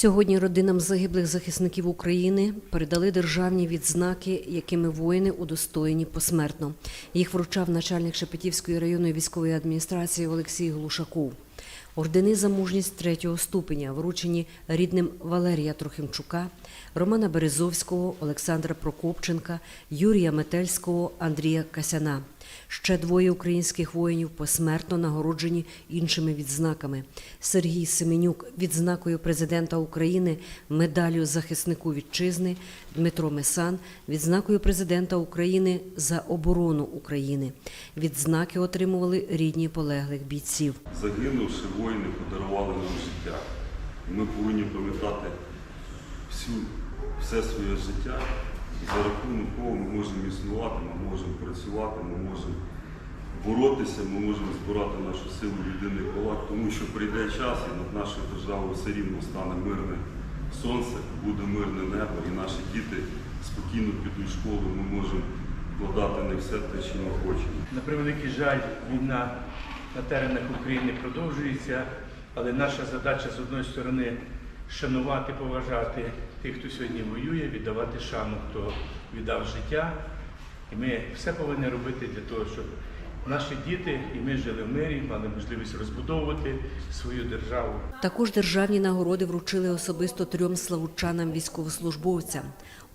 Сьогодні родинам загиблих захисників України передали державні відзнаки, якими воїни удостоєні посмертно. Їх вручав начальник Шепетівської районної військової адміністрації Олексій Глушаков. Ордени за мужність третього ступеня вручені рідним Валерія Трохимчука, Романа Березовського, Олександра Прокопченка, Юрія Метельського, Андрія Касяна. Ще двоє українських воїнів посмертно нагороджені іншими відзнаками. Сергій Семенюк відзнакою президента України, медаллю захиснику вітчизни, Дмитро Месан відзнакою президента України за оборону України. Відзнаки отримували рідні полеглих бійців. Загинувши, воїни подарували нам життя. Ми повинні пам'ятати всю, все своє життя, за рахунок кого ми можемо існувати, ми можемо працювати, ми можемо боротися, ми можемо збирати нашу силу єдиний кулак, тому що прийде час і над нашою державою все рівно стане мирне сонце, буде мирне небо, і наші діти спокійно підуть в школу, ми можемо вкладати не все те, що ми хочемо. На превеликий жаль, війна на теренах України продовжується, але наша задача з одної сторони шанувати, поважати тих, хто сьогодні воює, віддавати шану, хто віддав життя. І ми все повинні робити для того, щоб наші діти і ми жили в мирі, мали можливість розбудовувати свою державу. Також державні нагороди вручили особисто трьом славучанам військовослужбовцям.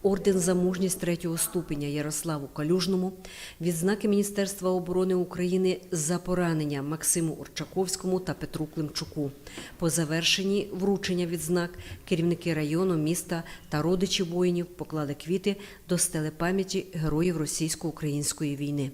Орден за мужність третього ступеня Ярославу Калюжному, відзнаки Міністерства оборони України за поранення Максиму Орчаковському та Петру Климчуку. По завершенні вручення відзнак керівники району, міста та родичі воїнів поклали квіти до стели пам'яті героїв російсько-української війни.